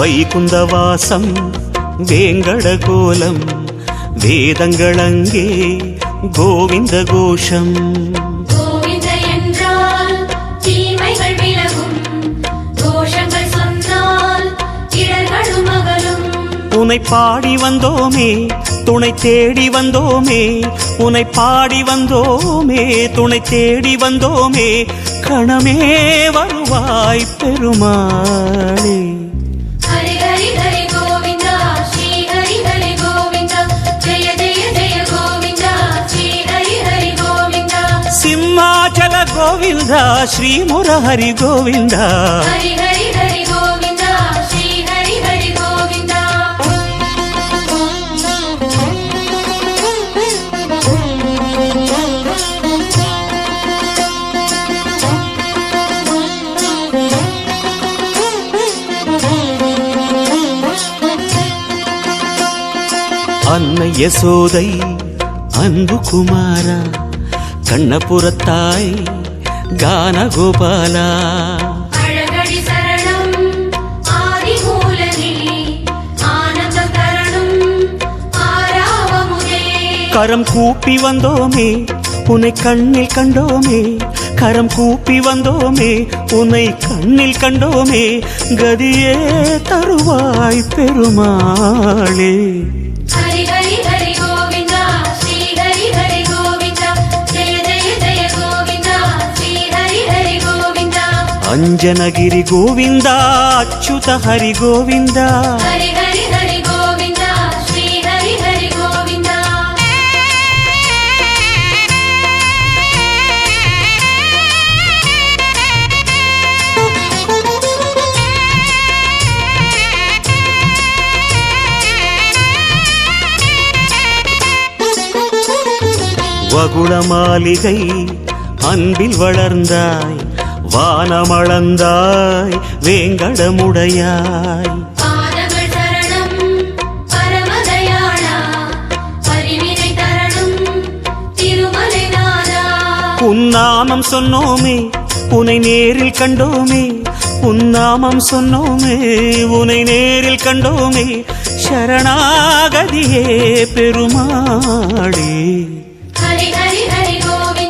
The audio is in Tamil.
வைகுந்தவாசம் வேங்கடகோலம் வேதங்களங்கே கோவிந்த கோஷம் உனை பாடி வந்தோமே துணை தேடி வந்தோமே உனை பாடி வந்தோமே துணை தேடி வந்தோமே கணமே வருவாய் பெருமாளே. சிம்மாச்சல கோவிந்தா ஸ்ரீ முரஹரி கோவிந்தா ஹரி ஹரி ஹரி கோவிந்தா கண்ணபுரத்தாய் கான கோபாலா அழகடி சரணம் ஆதி மூலனே ஆனந்தம் தரணும் ஆராவமுதே கரம் கூப்பி வந்தோமே உன்னை கண்ணில் கண்டோமே. கரம் கூப்பி வந்தோமே உன்னை கண்ணில் கண்டோமே. கதியே தருவாய் பெருமாளே. கோவிந்தா ஸ்ரீ ஹரி ஹரி கோவிந்தா வகுள மாளிகை அன்பில் வளர்ந்தாய் வானமளந்தாய் வேங்கடமுடையாய். உன்னாமம் சொன்னோமே உனை நேரில் கண்டோமே உன்னாமம் சொன்னோமே உனை நேரில் கண்டோமே சரணாகதியே பெருமாளே. ஹரி ஹரி ஹரி கோவிந்தா.